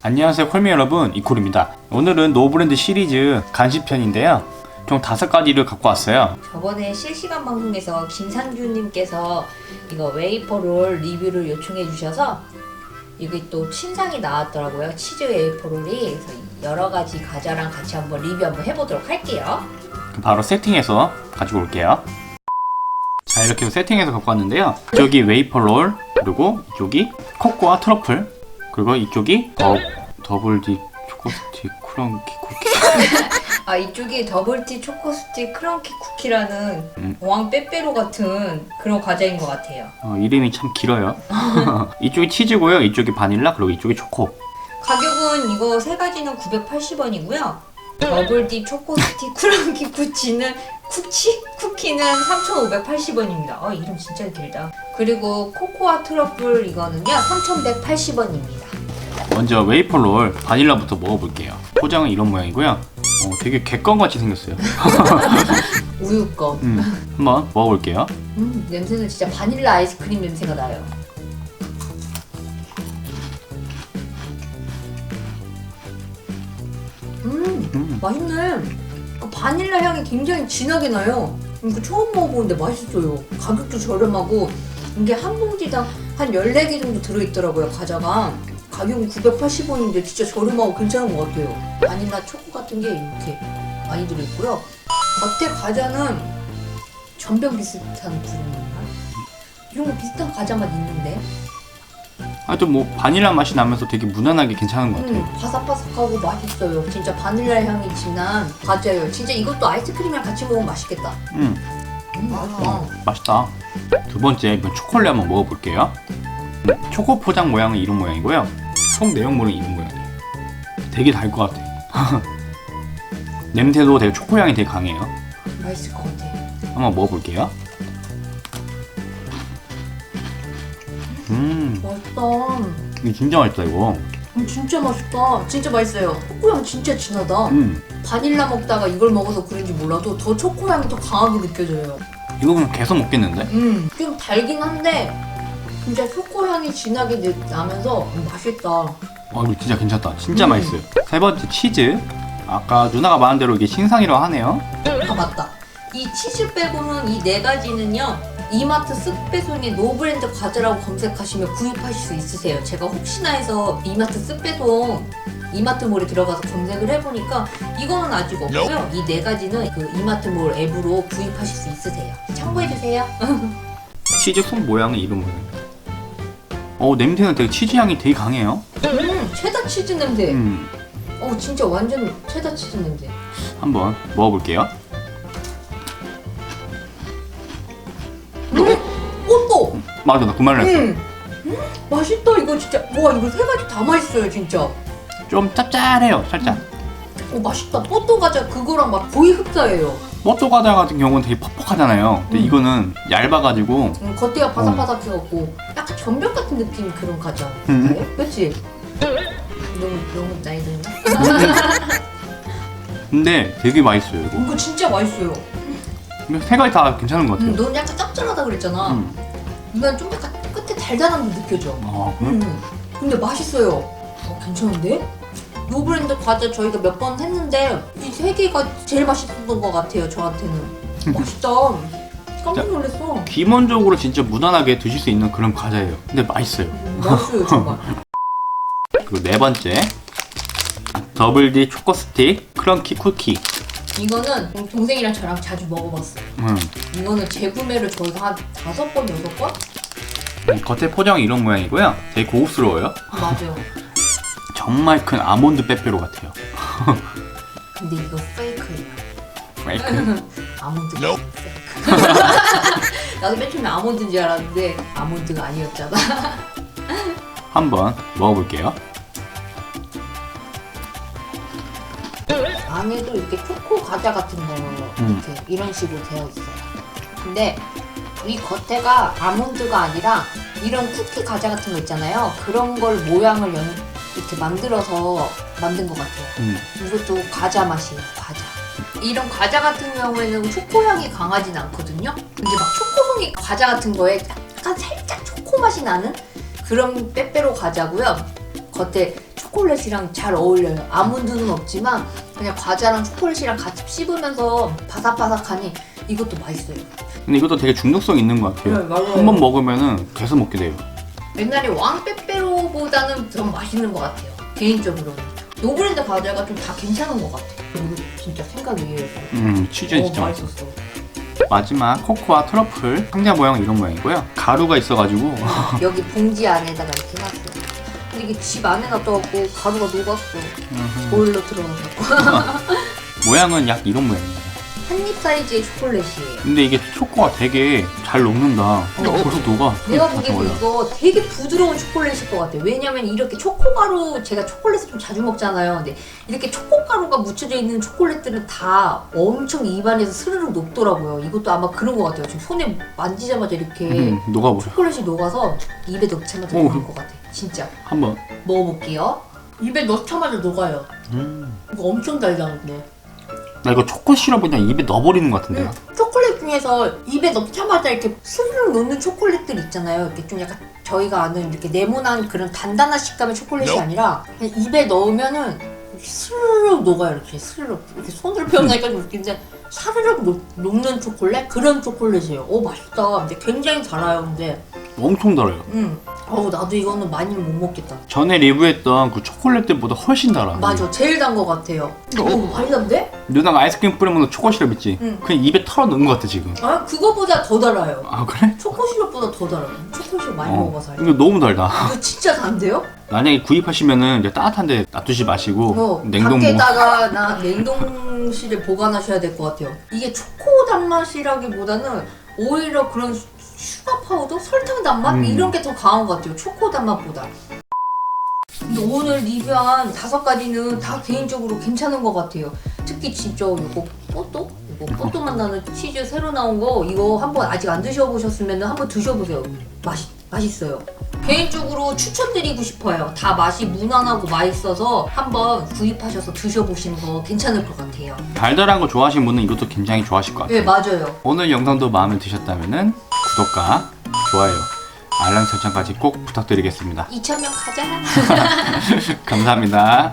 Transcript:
안녕하세요 콜미 여러분. 이콜입니다. 오늘은 노브랜드 시리즈 간식편인데요. 총 다섯 가지를 갖고 왔어요. 저번에 실시간 방송에서 김상준님께서 이거 웨이퍼롤 리뷰를 요청해 주셔서 이게 또 친상이 나왔더라고요. 치즈 웨이퍼롤이. 그래서 여러 가지 과자랑 같이 한번 리뷰 한번 해보도록 할게요. 바로 세팅해서 가지고 올게요. 자 이렇게 해서 세팅해서 갖고 왔는데요. 이쪽이 웨이퍼롤 그리고 이쪽이 코코아 트러플 그리고 이쪽이 더, 더블 디 초코스틱 크런키 쿠키 아 이쪽이 더블티 초코스틱 크런키 쿠키라는 음. 왕 빼빼로 같은 그런 과자인 것 같아요. 어, 이름이 참 길어요 이쪽이 치즈고요 이쪽이 바닐라 그리고 이쪽이 초코 가격은 이거 세 가지는 980원이고요. 더블디 초코스틱 쿠런키 쿠치는 쿠치? 쿠키는 3,580원입니다. 아 이름 진짜 길다. 그리고 코코아 트러플 이거는요 3,180원입니다. 먼저 웨이퍼롤 바닐라부터 먹어볼게요 포장은 이런 모양이고요 어, 되게 객관같이 생겼어요 우유껌. 음, 한번 먹어볼게요 음, 냄새는 진짜 바닐라 아이스크림 냄새가 나요. 음, 음. 맛있네. 그 바닐라 향이 굉장히 진하게 나요. 이거 처음 먹어보는데 맛있어요. 가격도 저렴하고 이게 한 봉지당 한 14개 정도 들어있더라고요, 과자가. 가격은 980원인데 진짜 저렴하고 괜찮은 것 같아요. 바닐라 초코 같은 게 이렇게 많이 들어있고요. 겉에 과자는 전병 비슷한 부분인가? 이런 거 비슷한 과자 맛 있는데. 하여튼 뭐 바닐라 맛이 나면서 되게 무난하게 괜찮은 것 같아요. 음, 바삭바삭하고 맛있어요. 진짜 바닐라 향이 진한 과자예요. 진짜 이것도 아이스크림이랑 같이 먹으면 맛있겠다. 음. 음, 맛있다. 맛있다. 두 번째 이건 초콜릿 한번 먹어볼게요. 음, 초코 포장 모양은 이런 모양이고요. 속 내용물은 이런 모양이에요. 되게 달 것 같아. 냄새도 되게 초코 향이 되게 강해요. 맛있을 것 같아. 한번 먹어볼게요. 음. 맛있다. 이거 진짜 맛있다 이거. 음, 진짜 맛있다. 진짜 맛있어요. 초코향 진짜 진하다. 음. 바닐라 먹다가 이걸 먹어서 그런지 몰라도 더 초코향이 더 강하게 느껴져요. 이거 그냥 계속 먹겠는데? 음, 좀 달긴 한데 진짜 초코 향이 진하게 느- 나면서 음, 맛있다 어 이거 진짜 괜찮다 진짜 음. 맛있어요 세 번째 치즈 아까 누나가 말한 대로 이게 신상이라고 하네요 아 맞다. 이 치즈 빼고는 이 네 가지는요. 이마트 쓱배송의 노브랜드 과자라고 검색하시면 구입하실 수 있으세요. 제가 혹시나 해서 이마트 쓱배송 이마트몰에 들어가서 검색을 해보니까 이거는 아직 없고요. 이 네 가지는 그 이마트몰 앱으로 구입하실 수 있으세요. 참고해주세요. 치즈 속 모양은 이런 모양입니다 어 냄새는 되게 치즈 향이 되게 강해요 음, 체다 치즈 냄새. 음 어, 진짜 완전 체다 치즈 냄새. 한번 먹어볼게요 어, 또! 맞아 나 그 말을 했어 음. 음, 맛있다. 이거 진짜. 와, 이거 세 가지 다 맛있어요, 진짜. 좀 짭짤해요 살짝 어 맛있다. 뽀또 과자 그거랑 막 거의 흡사해요. 뽀또 과자 같은 경우는 되게 퍽퍽하잖아요 근데 음. 이거는 얇아가지고 음, 겉에가 바삭바삭해갖고 약간 전병 같은 느낌 그런 과자 음. 그렇지? 너무 너무 나이 든가? 근데 되게 맛있어요 이거 이거 진짜 맛있어요. 이거 세 가지 다 괜찮은 것 같아요 음, 너는 약간 짭짤하다 그랬잖아. 음. 이건 좀 약간 끝에 달달함도 느껴져. 아, 그래? 음, 근데 맛있어요. 어, 괜찮은데? 노브랜드 과자 저희가 몇 번 했는데 이 세 개가 제일 맛있었던 것 같아요 저한테는. 맛있다. 깜짝 놀랐어. 기본적으로 진짜 무난하게 드실 수 있는 그런 과자예요 근데 맛있어요 음, 맛있어요 정말. 그리고 네 번째 더블 D 초코 스틱 크런키 쿠키 이거는 동생이랑 저랑 자주 먹어봤어요. 음. 이거는 재구매를 저희가 한 다섯 번, 여섯 번? 이 겉에 포장이 이런 모양이고요 되게 고급스러워요 맞아요. 정말 큰 아몬드 빼빼로 같아요 근데 이거 페이크예요. 페이크 아몬드가 페이크. 나도 맨 처음에 아몬드인 줄 알았는데 아몬드가 아니었잖아. 한번 먹어볼게요 안에도 이렇게 초코 과자 같은 거 음. 이렇게 이런 식으로 되어 있어요. 근데 이 겉에가 아몬드가 아니라 이런 쿠키 과자 같은 거 있잖아요. 그런 걸 모양을 연- 이렇게 만들어서 만든 것 같아요. 음. 이것도 과자 맛이에요, 과자. 이런 과자 같은 경우에는 초코 향이 강하진 않거든요. 근데 막 초코송이 과자 같은 거에 약간 살짝 초코 맛이 나는 그런 빼빼로 과자고요. 겉에 초콜릿이랑 잘 어울려요. 아몬드는 없지만 그냥 과자랑 초콜릿이랑 같이 씹으면서 바삭바삭하니 이것도 맛있어요. 근데 이것도 되게 중독성 있는 것 같아요. 네, 맞아요. 한 번 먹으면은 계속 먹게 돼요. 옛날에 왕 빼빼로 보다는 더 맛있는 것 같아요. 개인적으로는. 노브랜드 과자가 좀 다 괜찮은 것 같아요. 그리고 진짜 생각 의외였어요. 음, 치즈는 어, 진짜 맛있어. 맛있었어. 마지막 코코아 트러플 상자 모양 이런 모양이고요. 가루가 있어가지고 여기 봉지 안에다가 이렇게 놨어요. 근데 이게 집 안에 놔둬갖고 가루가 녹았어. 보일러 들어가서. 모양은 약 이런 모양이에요. 한 입 사이즈의 초콜릿이에요. 근데 이게 초코가 되게 잘 녹는다. 벌써 녹아. 내가 녹아요. 이거 되게 부드러운 초콜릿일 것 같아요. 왜냐면 이렇게 초코가루, 제가 초콜릿을 좀 자주 먹잖아요. 근데 이렇게 초코가루가 묻혀져 있는 초콜릿들은 다 엄청 입안에서 스르륵 녹더라고요. 이것도 아마 그런 것 같아요. 지금 손에 만지자마자 이렇게 음, 녹아버려. 초콜릿이 녹아서 입에 넣자마자 오. 녹을 것 같아. 진짜. 한번. 먹어볼게요. 입에 넣자마자 녹아요. 음. 이거 엄청 달달한데. 나 이거 초코 시럽 그냥 입에 넣어버리는 것 같은데요. 음, 초콜릿 중에서 입에 넣자마자 이렇게 스르륵 녹는 초콜릿들 있잖아요. 이렇게 좀 약간 저희가 아는 이렇게 네모난 그런 단단한 식감의 초콜릿이 아니라 그냥 입에 넣으면은 스르륵 녹아요. 이렇게 스르륵 이렇게 손으로 표현하니까 좀 웃긴데 사르륵 녹, 녹는 초콜릿 그런 초콜릿이에요. 오 맛있다. 근데 굉장히 달아요. 근데 엄청 달아요. 음, 어우 나도 이거는 많이 못 먹겠다. 전에 리뷰했던 그 초콜릿들보다 훨씬 달아. 맞아, 제일 단것 같아요. 오 많이 단데? 누나가 아이스크림 먹는 초코 시럽 있지? 응. 그냥 입에 털어 넣은 것 같아 지금. 아 그거보다 더 달아요. 아 그래? 초코 시럽보다 더 달아요. 초코 시럽 많이 먹어봐서 알죠. 이거 너무 달다. 이거 진짜 단데요? 만약에 구입하시면은 이제 따뜻한데 놔두지 마시고 어, 냉동고. 밖에다가 나 냉동실에 보관하셔야 될 것 같아요. 이게 초코 단맛이라기보다는 오히려 그런 수- 슈가 파우더, 설탕 단맛 음. 이런 게 더 강한 것 같아요. 초코 단맛보다. 근데 오늘 리뷰한 다섯 가지는 다 개인적으로 괜찮은 것 같아요. 특히 진짜 이거 뽀또? 이거 뽀또 만나는 치즈 새로 나온 거 이거 한번 아직 안 드셔보셨으면 한번 드셔보세요. 맛있, 맛있어요. 개인적으로 추천드리고 싶어요. 다 맛이 무난하고 맛있어서 한번 구입하셔서 드셔보시는 거 괜찮을 것 같아요. 달달한 거 좋아하시는 분은 이것도 굉장히 좋아하실 것 같아요. 네, 맞아요. 오늘 영상도 마음에 드셨다면은 구독과 좋아요, 알람 설정까지 꼭 부탁드리겠습니다. 2,000명 가자. 감사합니다.